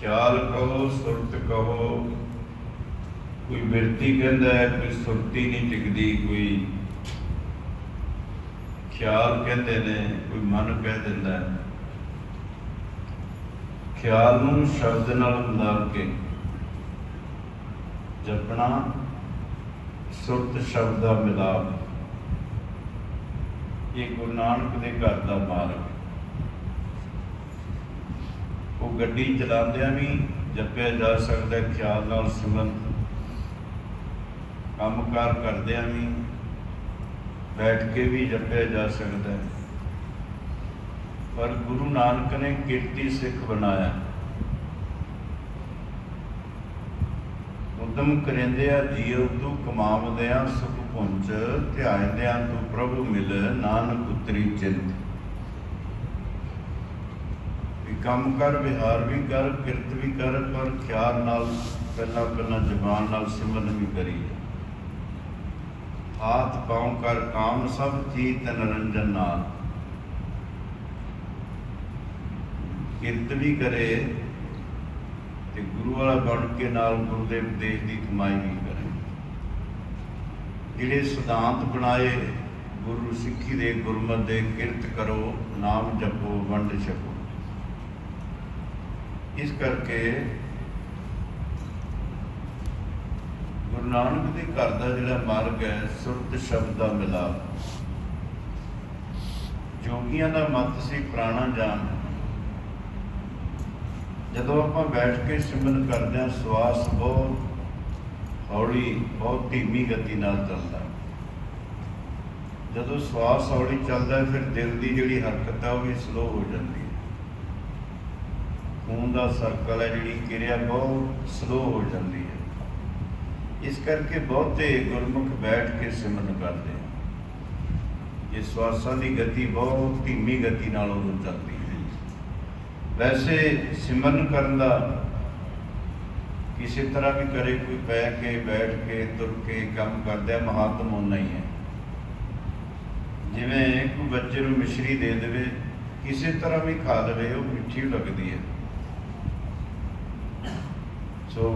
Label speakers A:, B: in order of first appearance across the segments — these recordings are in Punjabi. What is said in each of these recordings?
A: ਖਿਆਲ ਕਹੋ ਸੁਰਤ ਕਹੋ। ਕੋਈ ਬਿਰਤੀ ਕਹਿੰਦਾ ਹੈ, ਕੋਈ ਸੁਰਤੀ ਨਹੀਂ ਟਿਕਦੀ, ਕੋਈ ਖਿਆਲ ਕਹਿੰਦੇ ਨੇ, ਕੋਈ ਮਨ ਕਹਿ ਦਿੰਦਾ ਹੈ। ਖਿਆਲ ਨੂੰ ਸ਼ਬਦ ਨਾਲ ਮਿਲਾ ਕੇ ਜਪਣਾ, ਸੁਰਤ ਸ਼ਬਦ ਦਾ ਮਿਲਾਪ। ਇਹ ਗੁਰੂ ਨਾਨਕ ਦੇ ਘਰ ਦਾ ਮਾਰਗ ਉਹ ਗੱਡੀ ਚਲਾਉਂਦਿਆਂ ਵੀ ਜਪਿਆ ਜਾ ਸਕਦਾ ਖਿਆਲ ਨਾਲ ਸਿਮਰਨ। ਕੰਮਕਾਰ ਕਰਦਿਆਂ ਵੀ ਬੈਠ ਕੇ ਵੀ ਜਪਿਆ ਜਾ ਸਕਦਾ ਹੈ। ਪਰ ਗੁਰੂ ਨਾਨਕ ਨੇ ਕੀਰਤੀ ਸਿੱਖ ਬਣਾਇਆ। ਉਦਮ ਕਰਿੰਦਿਆ ਜੀਵ ਤੂੰ ਕਮਾਵਦਿਆਂ ਸੁਖ ਪੁੰਚ, ਧਿਆਇਂਦਿਆਂ ਤੂੰ ਪ੍ਰਭੂ ਮਿਲ, ਨਾਨਕ ਉਤਰੀ ਚਿੰਤ ਵੀ ਕੰਮ ਕਰ, ਵਿਹਾਰ ਵੀ ਕਰ, ਕਿਰਤ ਵੀ ਕਰ, ਪਰ ਖਿਆਲ ਨਾਲ, ਪਹਿਲਾਂ ਪਹਿਲਾਂ ਜ਼ਬਾਨ ਨਾਲ ਸਿਮਰਨ ਵੀ ਕਰੀ। ਹਾਥ ਪਾਉ ਕਰ ਕਾਮ ਸਭ ਚੀਤ ਨਰੰਜਨ ਨਾਲ। ਕਿਰਤ ਵੀ ਕਰੇ ਤੇ ਗੁਰੂ ਵਾਲਾ ਬਣ ਕੇ ਨਾਲ ਗੁਰੂ ਦੇ ਉਪਦੇਸ਼ ਦੀ ਕਮਾਈ ਵੀ ਕਰੇ। ਜਿਹੜੇ ਸਿਧਾਂਤ ਬਣਾਏ, ਗੁਰੂ ਸਿੱਖੀ ਦੇ ਗੁਰਮਤਿ ਦੇ ਕਿਰਤ ਕਰੋ, ਨਾਮ ਜਪੋ, ਵੰਡ ਛਕੋ। ਇਸ ਕਰਕੇ ਗੁਰੂ ਨਾਨਕ ਦੇ ਘਰ ਦਾ ਜਿਹੜਾ ਮਾਰਗ ਹੈ, ਸੁਰਤ ਸ਼ਬਦ ਦਾ ਮਿਲਾਪ। ਜੋਗੀਆਂ ਦਾ ਮਤ ਸੀ ਪ੍ਰਾਣਾ ਜਾਨ। ਜਦੋਂ ਆਪਾਂ ਬੈਠ ਕੇ ਸਿਮਰਨ ਕਰਦੇ ਹਾਂ, ਸਵਾਸ ਬਹੁਤ ਹੌਲੀ, ਬਹੁਤ ਧੀਮੀ ਗਤੀ ਨਾਲ ਚੱਲਦਾ ਜਦੋਂ ਸਵਾਸ ਹੌਲੀ ਚੱਲਦਾ ਫਿਰ ਦਿਲ ਦੀ ਜਿਹੜੀ ਹਰਕਤ ਹੈ, ਉਹ ਵੀ ਸਲੋ ਹੋ ਜਾਂਦੀ ਖੂਨ ਦਾ ਸਰਕਲ ਹੈ ਜਿਹੜੀ ਕਿਰਿਆ ਬਹੁਤ ਸਲੋ ਹੋ ਜਾਂਦੀ ਹੈ। ਇਸ ਕਰਕੇ ਬਹੁਤੇ ਗੁਰਮੁਖ ਬੈਠ ਕੇ ਸਿਮਰਨ ਕਰਦੇ ਹਨ। ਇਹ ਸਵਾਸਾਂ ਦੀ ਗਤੀ ਬਹੁਤ ਧੀਮੀ ਗਤੀ ਨਾਲ ਉਦੋਂ ਚੱਲਦੀ ਹੈ। ਵੈਸੇ ਸਿਮਰਨ ਕਰਨ ਦਾ ਕਿਸੇ ਤਰ੍ਹਾਂ ਵੀ ਕਰੇ ਕੋਈ ਪੈ ਕੇ, ਬੈਠ ਕੇ, ਤੁਰ ਕੇ ਕੰਮ ਕਰਦਾ ਮਹਾਤਮ ਹੋਣਾ ਹੀ ਹੈ। ਜਿਵੇਂ ਕੋਈ ਬੱਚੇ ਨੂੰ ਮਿਸ਼ਰੀ ਦੇ ਦੇਵੇ, ਕਿਸੇ ਤਰ੍ਹਾਂ ਵੀ ਖਾ ਲਵੇ, ਉਹ ਮਿੱਠੀ ਲੱਗਦੀ ਹੈ। ਸੋ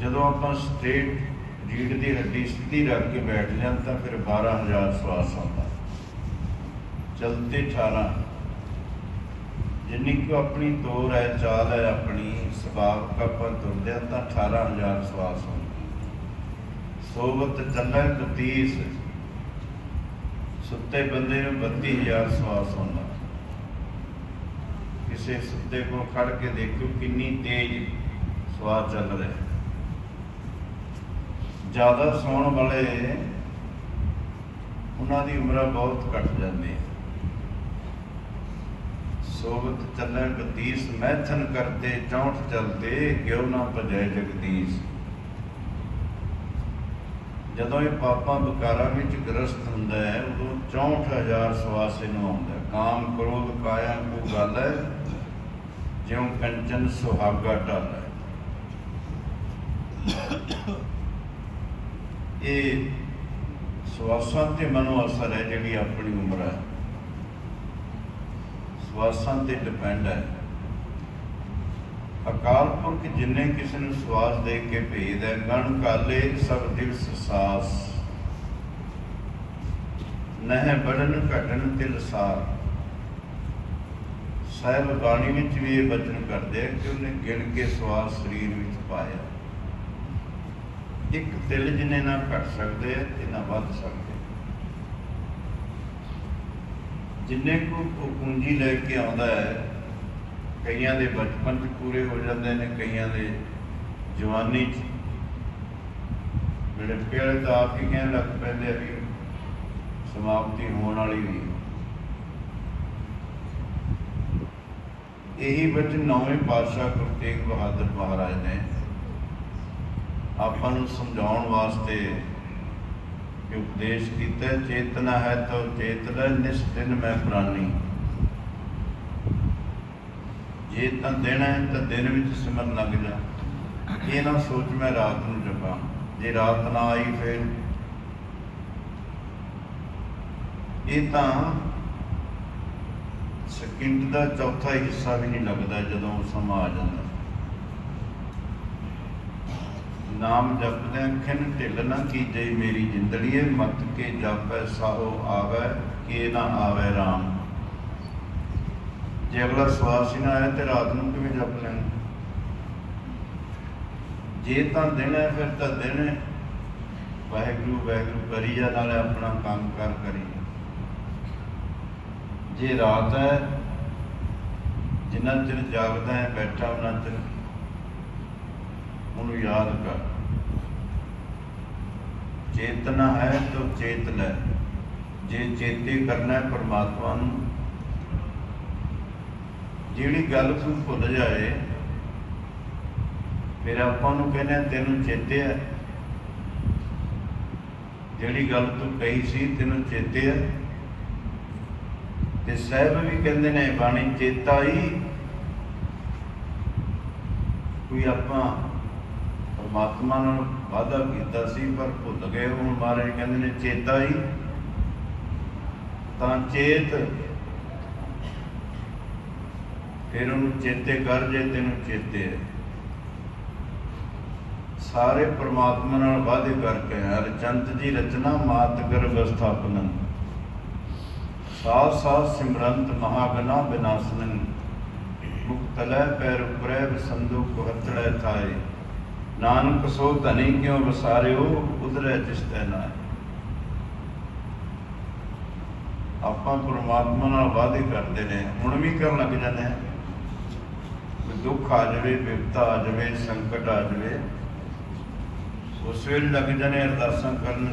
A: ਜਦੋਂ ਆਪਾਂ ਸਟ੍ਰੇਟ ਰੀੜ ਦੀ ਹੱਡੀ ਸਿੱਧੀ ਰੱਖ ਕੇ ਬੈਠ ਜਾਂ ਤਾਂ ਫਿਰ 12000 ਸਵਾਸ ਆਉਂਦਾ। ਚਲਤੇ 18 ਜਿੰਨੀ ਕੁ ਆਪਣੀ ਤੋਰ ਹੈ ਚਾਲ ਹੈ ਆਪਣੀ ਸੁਭਾਵ ਆਪਾਂ ਤੁਰਦੇ ਹਾਂ ਤਾਂ 18000 ਸਵਾਸ ਹੁੰਦੇ ਸੋਵਤ ਚੱਲੈ ਤਤੀਸ ਸੁੱਤੇ ਬੰਦੇ ਨੂੰ 32000 ਸਵਾਸ ਹੁੰਦਾ ਕਿਸੇ ਸੁੱਤੇ ਕੋਲ ਖੜ ਕੇ ਦੇਖੋ ਕਿੰਨੀ ਤੇਜ਼ ਸਵਾਸ ਚੱਲ ਰਿਹਾ ਜ਼ਿਆਦਾ ਸੌਣ ਵਾਲੇ ਉਹਨਾਂ ਦੀ ਉਮਰਾਂ ਬਹੁਤ ਘਟ ਜਾਂਦੀ ਹੈ ਸੋਵਤ ਚੱਲਣ ਗਤੀਸ, ਮੈਥਨ ਕਰਤੇ ਚੌਂਠ ਚਲਤੇ ਕਿਉ ਨਾ ਭਜੈ ਜਗਦੀਸ਼। ਜਦੋਂ ਇਹ ਪਾਪਾਂ ਬਕਾਰਾਂ ਵਿੱਚ ਗ੍ਰਸਤ ਹੁੰਦਾ ਹੈ, ਉਦੋਂ 64000 ਸਵਾਸ ਨੂੰ ਆਉਂਦਾ ਕਾਮ, ਕ੍ਰੋਧ, ਕਾਇਆ ਕੋ ਗੱਲ ਹੈ? ਜਿਉ ਕੰਚਨ ਸੁਹਾਗਾ ਢਾਲ ਇਹ ਸਵਾਸਾਂ ਤੇ ਮਨੋ ਅਸਰ ਹੈ ਜਿਹੜੀ ਆਪਣੀ ਉਮਰ ਹੈ। ਸਵਾਸਾਂ ਤੇ ਡਿਪੈਂਡ ਹੈ। ਅਕਾਲ ਪੁਰਖ ਜਿੰਨੇ ਕਿਸੇ ਨੂੰ ਸਵਾਸ ਦੇ ਕੇ ਭੇਦ ਗਣ ਕਾਲੇ ਸਭ ਦਿਵਸ ਸਾਸ ਨਹਿ ਬੜਨ ਘਟਨ ਤੇ ਲਸਾਰ ਸਾਹਿਬ ਬਾਣੀ ਵਿੱਚ ਵੀ ਇਹ ਬਚਨ ਕਰਦੇ ਆ ਕਿ ਉਹਨੇ ਗਿਣ ਕੇ ਸਵਾਸ ਸਰੀਰ ਵਿੱਚ ਪਾਇਆ। ਇੱਕ ਤਿਲ ਜਿੰਨੇ ਨਾ ਘਟ ਸਕਦੇ ਆ, ਤੇ ਨਾ ਵੱਧ ਸਕਦੇ। ਜਿੰਨੇ ਕੋ ਉਹ ਪੂੰਜੀ ਲੈ ਕੇ ਆਉਂਦਾ ਹੈ, ਕਈਆਂ ਦੇ ਬਚਪਨ 'ਚ ਪੂਰੇ ਹੋ ਜਾਂਦੇ ਨੇ, ਕਈਆਂ ਦੇ ਜਵਾਨੀ 'ਚ। ਮੇਰੇ ਪਿਆਰੇ ਤਾਂ ਆਪ ਹੀ ਕਹਿਣ ਲੱਗ ਪੈਂਦੇ ਆ ਵੀ ਸਮਾਪਤੀ ਹੋਣ ਵਾਲੀ ਵੀ ਇਹੀ ਬਚਨ ਨੌਵੇਂ ਪਾਤਸ਼ਾਹ ਗੁਰੂ ਤੇਗ ਬਹਾਦਰ ਮਹਾਰਾਜ ਨੇ ਆਪਾਂ ਨੂੰ ਸਮਝਾਉਣ ਵਾਸਤੇ ਕਿ ਉਪਦੇਸ਼ ਕੀਤਾ ਚੇਤਨਾ ਹੈ ਤਾਂ ਚੇਤਨਾ ਨਿਸ਼ਚਿਨ ਮੈਂ ਪ੍ਰਾਨੀ। ਜੇ ਤਾਂ ਦਿਨ ਹੈ ਤਾਂ ਦਿਨ ਵਿੱਚ ਸਿਮਰਨ ਲੱਗ ਜਾ। ਇਹ ਨਾ ਸੋਚ ਮੈਂ ਰਾਤ ਨੂੰ ਜਪਾਂ। ਜੇ ਰਾਤ ਨਾ ਆਈ ਫਿਰ? ਇਹ ਤਾਂ ਸਕਿੰਟ ਦਾ ਚੌਥਾ ਹਿੱਸਾ ਵੀ ਨਹੀਂ ਲੱਗਦਾ ਜਦੋਂ ਉਹ ਸਮਾਂ ਆ ਜਾਂਦਾ। ਨਾਮ ਜਪਦਿਆਂ ਖਿਨ ਢਿੱਲ ਨਾ ਕੀਜੇ ਮੇਰੀ ਜਿੰਦੜੀਏ, ਮਤ ਕੇ ਜਾਪੈ ਸਾਹੋ ਆਵੈ, ਕੇ ਨਾ ਆਵੈ RAM ਜੇ ਅਗਲਾ ਸਵਾਸ ਹੀ ਨਾ ਆਇਆ ਤੇ ਰਾਤ ਨੂੰ ਕਿਵੇਂ ਜਪ ਲੈਣਾ? ਜੇ ਤਾਂ ਦਿਨ ਹੈ, ਫਿਰ ਤਾਂ ਦਿਨ ਹੈ। ਵਾਹਿਗੁਰੂ ਵਾਹਿਗੁਰੂ ਕਰੀ ਜਾ ਨਾਲੇ ਆਪਣਾ ਕੰਮ ਕਰ ਕਰੀ। ਜੇ ਰਾਤ ਹੈ, ਜਿੰਨਾ ਚਿਰ ਜਾਗਦਾ ਹੈ, ਬੈਠਾ, ਉਹਨਾਂ ਚਿਰ ਉਹਨੂੰ ਯਾਦ ਕਰ। ਚੇਤਨਾ ਹੈ ਤਾਂ ਚੇਤ ਲੈ। ਜੇ ਚੇਤੇ ਕਰਨਾ ਹੈ ਪਰਮਾਤਮਾ ਨੂੰ, ਜਿਹੜੀ ਗੱਲ ਤੂੰ ਭੁੱਲ ਜਾਏ, ਫਿਰ ਆਪਾਂ ਨੂੰ ਕਹਿੰਦੇ ਤੈਨੂੰ ਚੇਤੇ ਹੈ। ਜਿਹੜੀ ਗੱਲ ਤੂੰ ਕਹੀ ਸੀ ਤੈਨੂੰ ਚੇਤੇ ਹੈ। ਤੇ ਸਾਹਿਬ ਵੀ ਕਹਿੰਦੇ ਨੇ ਬਾਣੀ ਚੇਤਾ ਹੀ। ਕੋਈ ਆਪਾਂ ਪਰਮਾਤਮਾ ਨਾਲ ਵਾਅਦਾ ਕੀਤਾ ਸੀ, ਪਰ ਭੁੱਲ ਗਏ ਹੁਣ ਮਹਾਰਾਜ ਕਹਿੰਦੇ ਨੇ, ਚੇਤਾ ਹੀ ਤਾਂ ਚੇਤ। ਫਿਰ ਉਹਨੂੰ ਚੇਤੇ ਕਰ ਜੇ, ਤੈਨੂੰ ਚੇਤੇ ਹੈ। ਸਾਰੇ ਪ੍ਰਮਾਤਮਾ ਨਾਲ ਵਾਅਦੇ ਕਰਕੇ ਹੈ ਰਚੰਤ ਦੀ ਰਚਨਾ ਮਾਤ ਗਰਭ ਸਥਾਪਨੰ ਸਾਥ ਸਾਥ ਸਿਮਰੰਤ ਮਹਾਗਨਾ ਬਿਨਾਸਨੰ। ਮੁਕਤਲੈ ਪੈਰ ਉਪਰੈ, ਵਸੰਦੋ ਕੁਹਤੜੈ ਥਾਏ। ਨਾਨਕ ਸੋ ਧਨੀ ਕਿਉ ਵਸਾਰਿਓ, ਉਧਰੈ ਤਿਸਤੈ ਨਾਏ ਆਪਾਂ ਪਰਮਾਤਮਾ ਨਾਲ ਵਾਅਦੇ ਕਰਦੇ ਨੇ, ਹੁਣ ਵੀ ਕਰਨ ਲੱਗ ਜਾਂਦੇ ਆ ਦੁੱਖ ਆ ਜਾਵੇ ਵਿਪਤਾ ਆ ਜਾਵੇ, ਸੰਕਟ ਆ ਜਾਵੇ, ਉਸ ਵੇਲੇ ਲੱਗ ਜਾਣੇ ਅਰਦਾਸਾਂ ਕਰਨ